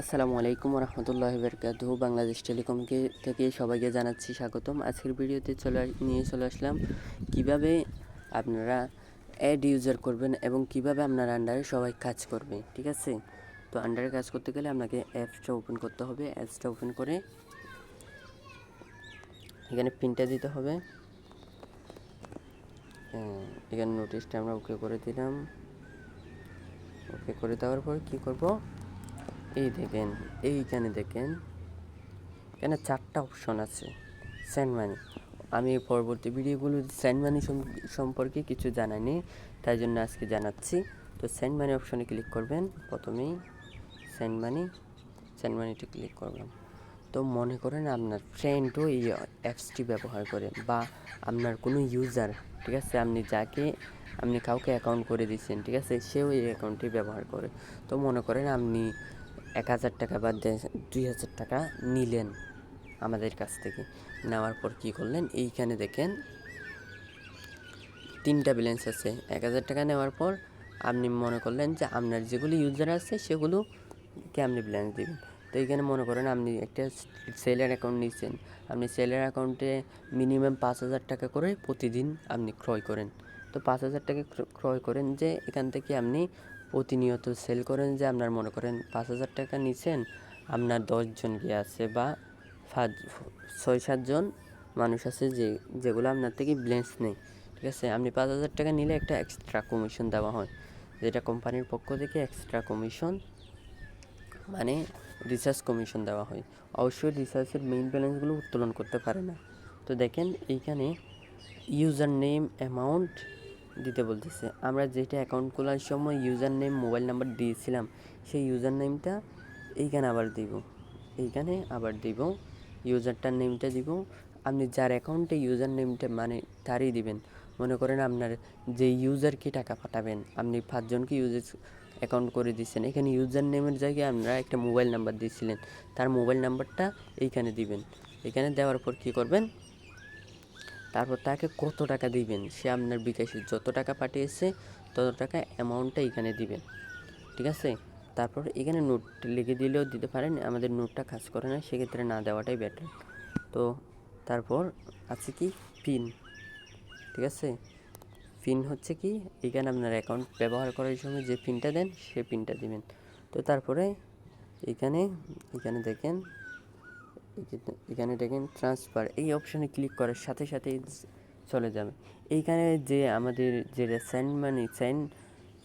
আসসালামু আলাইকুম রহমতুল্লাহ বরকাত বাংলাদেশ টেলিকমকে থেকে সবাইকে জানাচ্ছি স্বাগতম। আজকের ভিডিওতে চলে নিয়ে চলে আসলাম কীভাবে আপনারা অ্যাড ইউজার করবেন এবং কীভাবে আপনার আন্ডারে সবাই কাজ করবে ঠিক আছে? তো আন্ডারে কাজ করতে গেলে আপনাকে অ্যাপসটা ওপেন করতে হবে। অ্যাপসটা ওপেন করে এখানে পিনটা দিতে হবে। হ্যাঁ, এখানে নোটিশটা আমরা ওকে করে দিলাম। ওকে করে দেওয়ার পর কি করব? এই দেখেন, এইখানে দেখেন, এখানে চারটা অপশন আছে সেন্ড মানি আমি পরবর্তী ভিডিওগুলো সেন্ড মানি সম্পর্কে কিছু জানাইনি, তাই জন্য আজকে জানাচ্ছি। তো সেন্ড মানি অপশনে ক্লিক করবেন, প্রথমেই সেন্ড মানি সেন্ড মানিতে ক্লিক করবেন। তো মনে করেন আপনার ফ্রেন্ডও এই অ্যাপসটি ব্যবহার করে, বা আপনার কোনো ইউজার ঠিক আছে, আপনি যাকে, আপনি কাউকে অ্যাকাউন্ট করে দিচ্ছেন, ঠিক আছে, সেও এই অ্যাকাউন্টটি ব্যবহার করে। তো মনে করেন আপনি এক হাজার টাকা বা দুই হাজার টাকা নিলেন আমাদের কাছ থেকে। নেওয়ার পর কি করলেন? এইখানে দেখেন তিনটা ব্যালেন্স আছে। এক হাজার টাকা নেওয়ার পর আপনি মনে করলেন যে আপনার যেগুলো ইউজার আছে সেগুলোকে আপনি ব্যালেন্স দেবেন? তো এইখানে মনে করেন আপনি একটা সেলের অ্যাকাউন্ট নিচ্ছেন আপনি সেলের অ্যাকাউন্টে মিনিমাম পাঁচ হাজার টাকা করে প্রতিদিন আপনি ক্রয় করেন। তো পাঁচ হাজার টাকা ক্রয় করেন যে এখান থেকে আপনি প্রতিনিয়ত সেল করেন যে আপনার মনে করেন পাঁচ হাজার টাকা নিছেন, আপনার দশজন গিয়ে আছে বা ছয় সাতজন মানুষ আছে যে, যেগুলো আপনার থেকে ব্লেন্স নেই ঠিক আছে? আপনি পাঁচ হাজার টাকা নিলে একটা এক্সট্রা কমিশন দেওয়া হয়, যেটা কোম্পানির পক্ষ থেকে এক্সট্রা কমিশন মানে রিসার্চ কমিশন দেওয়া হয়। অবশ্যই রিসার্চের মেইন ব্যালেন্সগুলো উত্তোলন করতে পারে না। তো দেখেন, এইখানে ইউজার নেম অ্যামাউন্ট দিতে বলতেছে। আমরা যেটা অ্যাকাউন্ট খোলার সময় ইউজার নেম মোবাইল নাম্বার দিয়েছিলাম, সেই ইউজার নেমটা এইখানে আবার দিব। এইখানে আবার দিব ইউজারটার নেমটা দিব। আপনি যার অ্যাকাউন্টে ইউজার নেমটা মানে তারই দিবেন। মনে করেন আপনার যে ইউজারকে টাকা পাঠাবেন, আপনি পাঁচজনকে ইউজার অ্যাকাউন্ট করে দিচ্ছেন। এখানে ইউজার নেমের জায়গায় আপনারা একটা মোবাইল নাম্বার দিয়েছিলেন। তার মোবাইল নাম্বারটা এইখানে দিবেন। এখানে দেওয়ার পর কী করবেন? তারপর তাকে কত টাকা দিবেন? সে আপনার বিকাশে যত টাকা পাঠিয়েছে, তত টাকা অ্যামাউন্টটা এখানে দিবেন। ঠিক আছে? তারপর এখানে নোট লিখে দিলেও দিতে পারেন, আমাদের নোটটা কাজ করে না, সেক্ষেত্রে না দেওয়াটাই বেটার তো তারপর আছে কি? পিন ঠিক আছে? পিন হচ্ছে কি? এখানে আপনার অ্যাকাউন্ট ব্যবহার করার সময় যে পিনটা দেন, সে পিনটা দিবেন। তো তারপরে এখানে এখানে দেখেন এখানে- দেখেন ট্রান্সফার এই অপশানে ক্লিক করার সাথে সাথেই চলে যাবে। এইখানে যে আমাদের যেটা send money send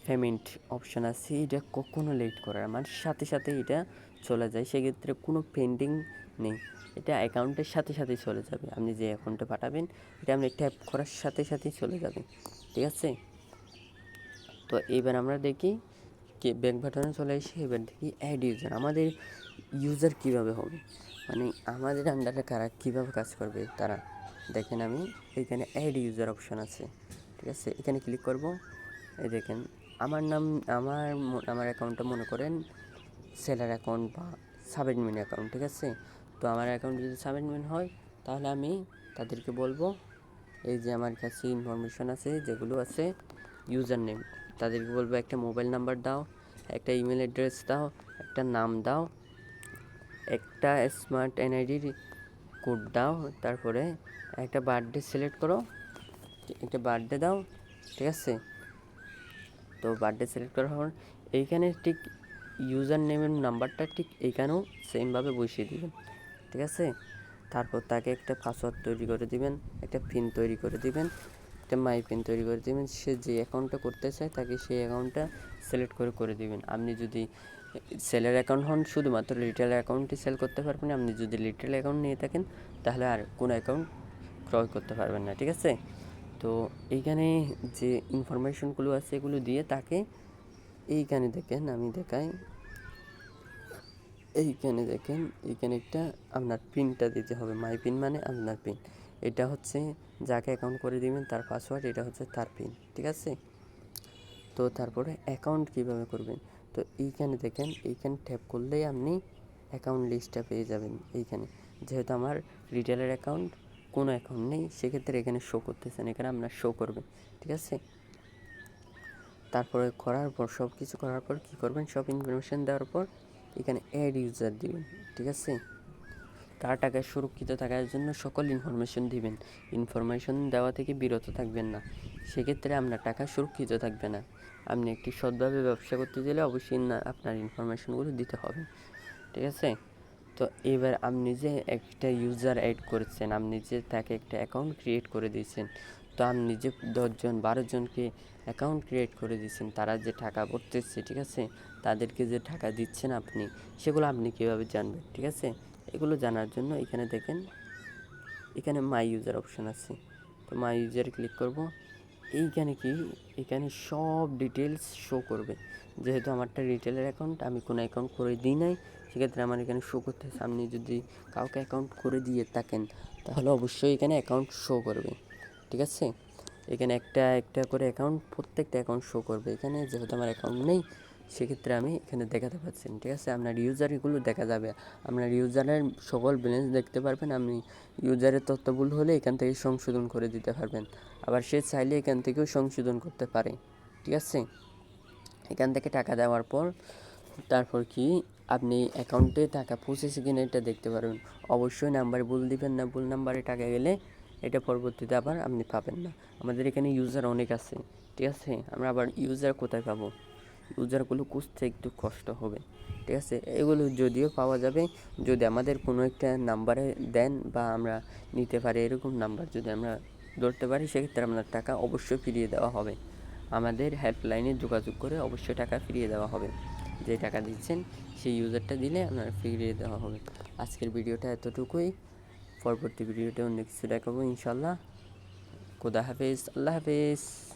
payment option আছে, এটা কখনো লেট করে না মানে সাথে সাথে এটা চলে যায়, সেক্ষেত্রে কোনো পেন্ডিং নেই। এটা অ্যাকাউন্টের সাথে সাথেই চলে যাবে। আপনি যে অ্যাকাউন্টে পাঠাবেন, এটা আপনি ট্যাপ করার সাথে সাথেই চলে যাবে। ঠিক আছে? তো এবার আমরা দেখি, কে ব্যাক বাটনে চলে এসে এবার দেখি অ্যাড ইউজার আমাদের ইউজার কীভাবে হবে? মানে আমাদের আন্ডারে কারা কীভাবে কাজ করবে তারা? দেখেন আমি, এখানে অ্যাড ইউজার অপশন আছে, ঠিক আছে? এখানে ক্লিক করব। এই দেখেন, আমার নাম, আমার আমার অ্যাকাউন্টটা মনে করেন সেলার অ্যাকাউন্ট বা সাবএডমিন অ্যাকাউন্ট ঠিক আছে? তো আমার অ্যাকাউন্ট যদি সাবএডমিন হয়, তাহলে আমি তাদেরকে বলব, এই যে আমার কাছে ইনফরমেশন আছে, যেগুলো আছে ইউজার নেম তাদেরকে বলব একটা মোবাইল নাম্বার দাও, একটা ইমেল অ্যাড্রেস দাও, একটা নাম দাও একটা স্মার্ট এনআইডির কোড দাও, তারপরে একটা বার্থডে সিলেক্ট করো। একটা বার্থডে দাও, ঠিক আছে? তো বার্থডে সিলেক্ট করার পর এইখানে ঠিক ইউজার নেমের নাম্বারটা ঠিক এইখানেও সেমভাবে বসিয়ে দিবেন ঠিক আছে? তারপর তাকে একটা পাসওয়ার্ড তৈরি করে দিবেন, একটা পিন তৈরি করে দিবেন, একটা মাই পিন তৈরি করে দিবেন। সে যে অ্যাকাউন্টটা করতে চায় তাকে সেই অ্যাকাউন্টটা সিলেক্ট করে করে দিবেন। আপনি যদি সেলের অ্যাকাউন্ট হন, শুধুমাত্র লিটেল অ্যাকাউন্টই সেল করতে পারবেন। আপনি যদি লিটেল অ্যাকাউন্ট নিয়ে থাকেন, তাহলে আর কোনো অ্যাকাউন্ট ক্রয় করতে পারবেন না, ঠিক আছে? তো এইখানে যে ইনফরমেশনগুলো আছে, এগুলো দিয়ে তাকে এইখানে দেখেন, আমি দেখাই। এইখানে দেখেন, এইখানে একটা আপনার পিনটা দিতে হবে। মাই পিন মানে আপনার পিন এটা হচ্ছে যাকে অ্যাকাউন্ট করে দিবেন, তার পাসওয়ার্ড এটা হচ্ছে তার পিন ঠিক আছে? তো তারপরে অ্যাকাউন্ট কীভাবে করবেন? তো এইখানে দেখেন, এইখানে ট্যাপ করলেই আপনি অ্যাকাউন্ট লিস্টটা পেয়ে যাবেন এইখানে। যেহেতু আমার রিটেলের অ্যাকাউন্ট কোনো অ্যাকাউন্ট নেই, সেক্ষেত্রে এখানে শো করতেছেন, এখানে আপনার শো করবেন ঠিক আছে? তারপরে করার পর সব কিছু করার পর কী করবেন? সব ইনফরমেশান দেওয়ার পর এখানে অ্যাড ইউজার দিবেন, ঠিক আছে? তার টাকা সুরক্ষিত থাকার জন্য সকল ইনফরমেশন দিবেন। ইনফরমেশন দেওয়া থেকে বিরত থাকবেন না। সেক্ষেত্রে আপনার টাকা সুরক্ষিত থাকবে না। আপনি একটি সৎভাবে ব্যবসা করতে গেলে অবশ্যই আপনার ইনফরমেশনগুলো দিতে হবে। ঠিক আছে? তো এবার আপনি যে একটা ইউজার অ্যাড করেছেন, আপনি যে তাকে একটা অ্যাকাউন্ট ক্রিয়েট করে দিয়েছেন, তো আপনি যে দশজন বারো জনকে অ্যাকাউন্ট ক্রিয়েট করে দিয়েছেন, তারা যে টাকা ভরতেছে, ঠিক আছে? তাদেরকে যে টাকা দিচ্ছেন আপনি, সেগুলো আপনি কীভাবে জানবেন? ঠিক আছে? এগুলো জানার জন্য এখানে দেখেন, এখানে মাই ইউজার অপশন আছে। তো মাই ইউজার ক্লিক করব। এইখানে কি? এখানে সব ডিটেলস শো করবে। যেহেতু আমারটা রিটেলের অ্যাকাউন্ট আমি কোনো অ্যাকাউন্ট করে দিই নাই, সেক্ষেত্রে আমার এখানে শো করতেছে আপনি যদি কাউকে অ্যাকাউন্ট করে দিয়ে থাকেন, তাহলে অবশ্যই এখানে অ্যাকাউন্ট শো করবে। ঠিক আছে? এখানে একটা একটা করে অ্যাকাউন্ট প্রত্যেকটা অ্যাকাউন্ট শো করবে। এখানে যেহেতু আমার অ্যাকাউন্ট নেই সেক্ষেত্রে আমি এখানে দেখাতে পাচ্ছেন ঠিক আছে? আপনার ইউজার এগুলো দেখা যাবে। আপনার ইউজারের সকল ব্যালেন্স দেখতে পারবেন, আপনি ইউজারের তথ্য ভুল হলে এখান থেকে সংশোধন করে দিতে পারবেন। আবার সে চাইলে এখান থেকেও সংশোধন করতে পারে, ঠিক আছে? এখান থেকে টাকা দেওয়ার পর তারপর কি? আপনি অ্যাকাউন্টে টাকা পৌঁছেছে কিনা এটা দেখতে পারবেন। অবশ্যই নাম্বার ভুল দিবেন না, ভুল নাম্বারে টাকা গেলে এটা পরবর্তীতে আবার আপনি পাবেন না। আমাদের এখানে ইউজার অনেক আছে, ঠিক আছে? আমরা আবার ইউজার কোথায় পাবো? ইউজারগুলো খুঁজতে একটু কষ্ট হবে, ঠিক আছে? এগুলো যদিও পাওয়া যাবে, যদি আমাদের কোনো একটা নাম্বারে দেন বা আমরা নিতে পারি, এরকম নাম্বার যদি আমরা ধরতে পারি, সেক্ষেত্রে আপনার টাকা অবশ্যই ফিরিয়ে দেওয়া হবে। আমাদের হেল্পলাইনে যোগাযোগ করে অবশ্যই টাকা ফিরিয়ে দেওয়া হবে। যে টাকা দিচ্ছেন, সেই ইউজারটা দিলে আপনার ফিরিয়ে দেওয়া হবে। আজকের ভিডিওটা এতটুকুই। পরবর্তী ভিডিওতে অন্য কিছু দেখাবো ইনশাল্লাহ খুদা হাফেজ, আল্লাহ হাফেজ।